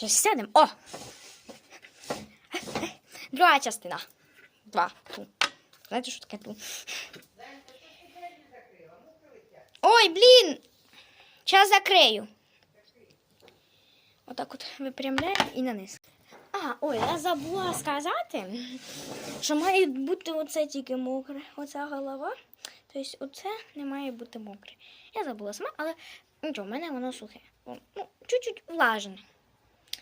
Щас сядемо. О! Друга частина. Два. Ту. Знаєте, що таке ту? Ой, блін! Час закрию. Отак от випрямляю і на низ. А, ой, я забула сказати, що має бути оце тільки мокре. Оця голова. Тобто оце не має бути мокре. Я забула сама, але нічого, в мене воно сухе. Ну, чуть-чуть влажне.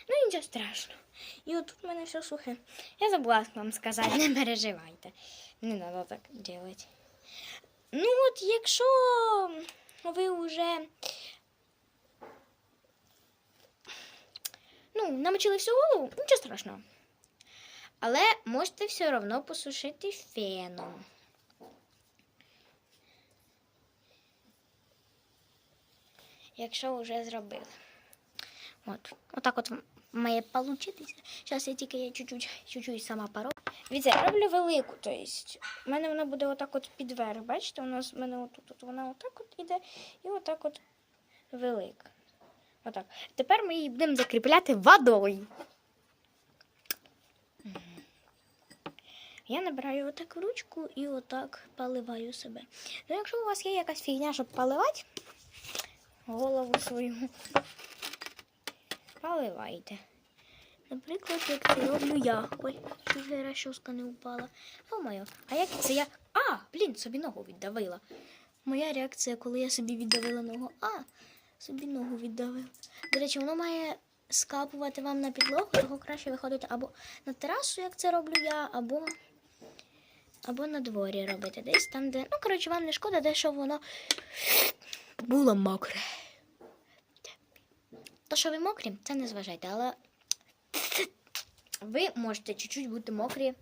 Ну, нічого страшного. І отут в мене все сухе. Я забула вам сказати, не переживайте. Не треба так робити. Ну, от якщо ви вже ну, намочили всю голову, нічого страшного. Але можете все одно посушити феном. Якщо вже зробили. От, отак от має получитися. Зараз я тільки я чуть-чуть, чуть-чуть сама пару. Дивіться, я роблю велику, тобто в мене вона буде отак от підверх. Бачите, у нас в мене отут от вона отак от іде і отак от велика. Отак. Тепер ми її будемо закріпляти водою. Я набираю отак в ручку і отак поливаю себе. Ну, якщо у вас є якась фігня, щоб поливати голову свою, поливайте. Наприклад, як це роблю я. Ой, чуть розчоска не упала. Моє, а як це я. А, блін, собі ногу віддавила. Моя реакція, коли я собі віддавила ногу. А, собі ногу віддавила. До речі, воно має скапувати вам на підлогу, того краще виходити або на терасу, як це роблю я, або, або на дворі робити. Десь там, де. Ну, коротше, вам не шкода, де що воно було мокре. То, що ви мокрі, це не зважайте, але ви можете чуть-чуть бути мокрі.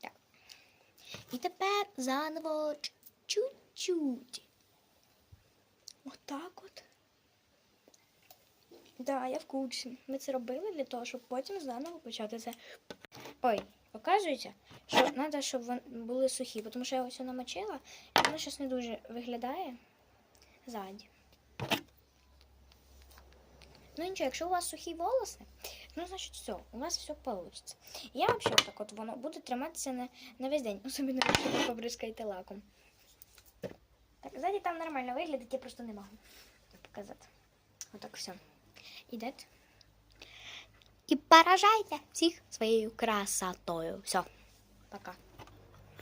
Так. І тепер заново чуть-чуть. Отак от. Да, я в курсі. Ми це робили для того, щоб потім заново почати це. Ой, оказується, що треба, щоб вони були сухі, тому що я ось намочила, і воно щось не дуже виглядає ззаді. Ну нічого, якщо у вас сухі волоси, ну значить все, у вас все вийде. Я взагалі так от воно буде триматися на, на весь день, особливо якщо ви побризкаєте лаком. Так, ззаді там нормально виглядить, я просто не можу показати. Отак все. Ідете. І поражайте всіх своєю красотою. Все, пока.